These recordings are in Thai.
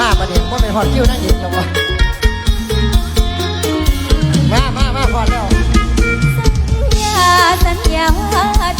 มาประเด็นว่าเป็นหอดคิ้วนั่งยิงจังวะมามามาพอแล้ว สัญญาสัญญา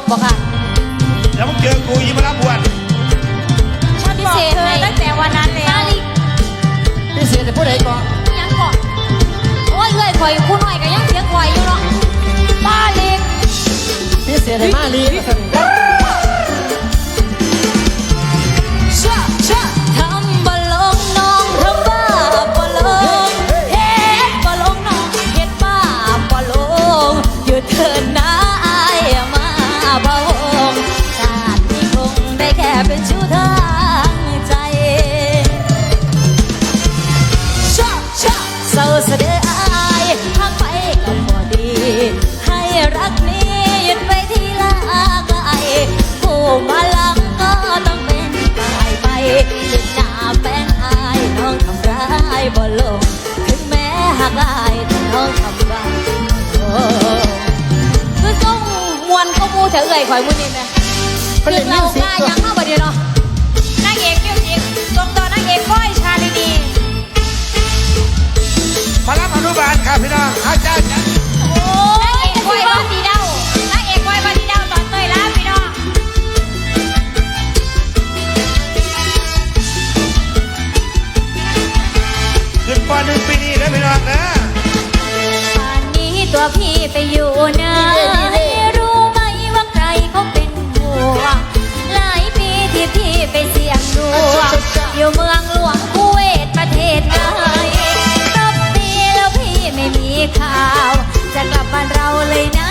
ถบ่ค่ะ แล้วมึงเจอกูยิ้มรับบวชฉันบอกเธอตั้งแต่วันนั้นแล้ว พี่เสียแต่ผู้ใดก่อน เศร้าเสดอายพักไปก็พอดี ให้รักนี้ยึดไวที่ลากไกลผู้มาลังก็ต้องเป็นตายไปหนาแป้นอาน้องทำร้ายบ่ลงถึงแม้หักลายแต่น้องทำร้ายคือก็มวนก็มูเถเอ่ยข่อยมุนี่ไหม เล่นมิวสิกเรากล้ยังเข้าบ่ดีเนาะนางเอกมิวสิกตรงต่อนางเอกก้อยชาลินีมารับอนุบาลค่ะพี่น้องอาจารย์โอ้ยนาจ้ยบ้านดีเด้านางเอกก้อยบ้นดีเด้าตอนเตยล้าพี่น้องขึ้ปหนึ่งปีนี้นะพี่น้องนะ ป่นนี้ตัวพี่ไปอยู่ไหน อยู่เมืองหลวงกูเประเทศไทยตบตีแล้วพี่ไม่มีข่าว จะกลับบ้านเราเลยนะ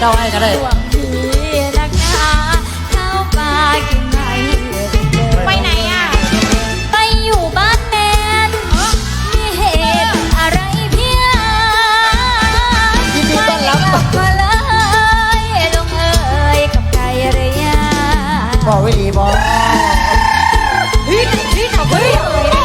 เจ้าให้ก็ได้ ไปไหนอะ ไปอยู่บ้านแมนมีเหตุอะไรเพียงยินต้อไม่กลับมาเลยเอยกับไกรเรีบอกว้ดีบอก เฮ้ยเฮ้ย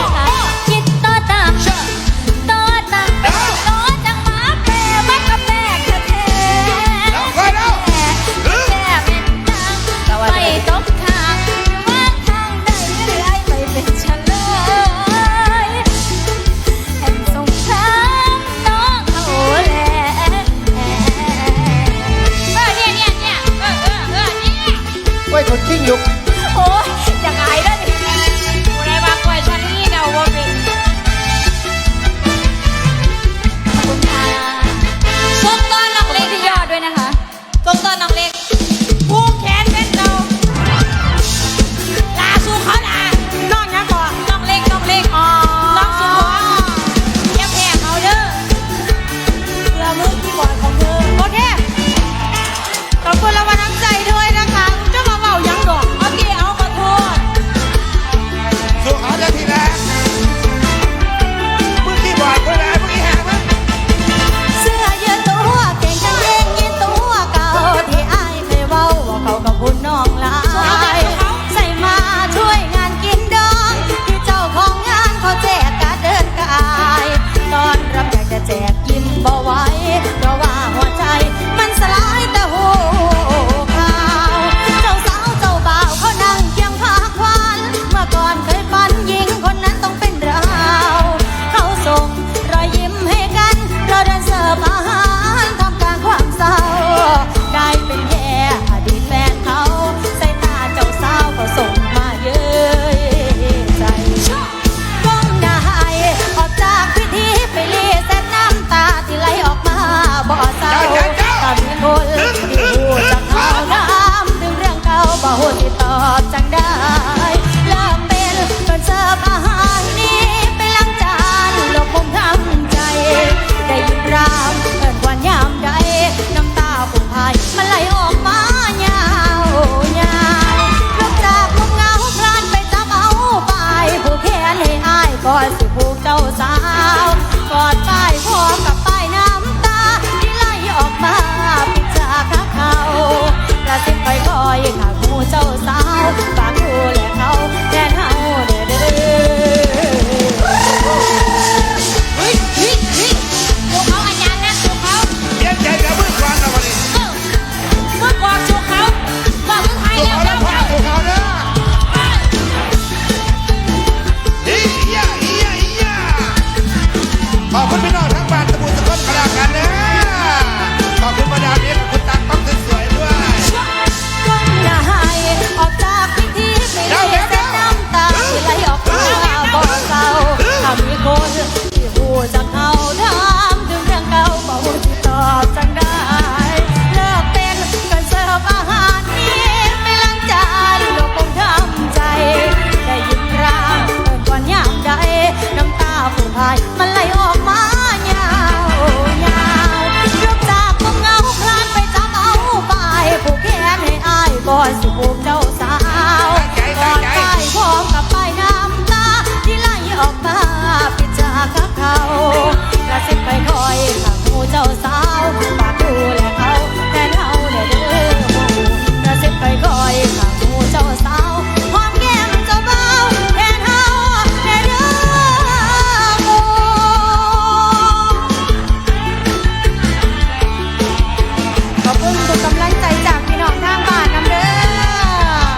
เพิ่งเป็นกำลังใจจากพี่น้องทางบ้านนำเด้อ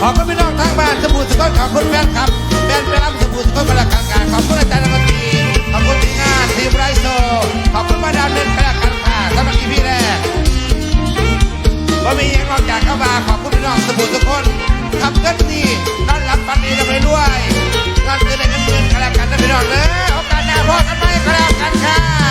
ขอบคุณพี่น้องทางบ้านสบู่สก้อนขอบคุณแฟนครับแฟนไปรับสบู่สก้อนมาละกางการขอบคุณอาจารย์นักตีขอบคุณทีมงานทีมไรโซขอบคุณมาดามเดินไปละกันค่ะสำหรับอีพีแรกว่ามีอย่งนอกจากเข้ามาขอบคุณพี่น้องสบู่ทุกคนขับเกินนี่นั่นรับปันนี้กันไปด้วย น้องเนอโอกาสหน้าพอกันไหมกับกันค่ะ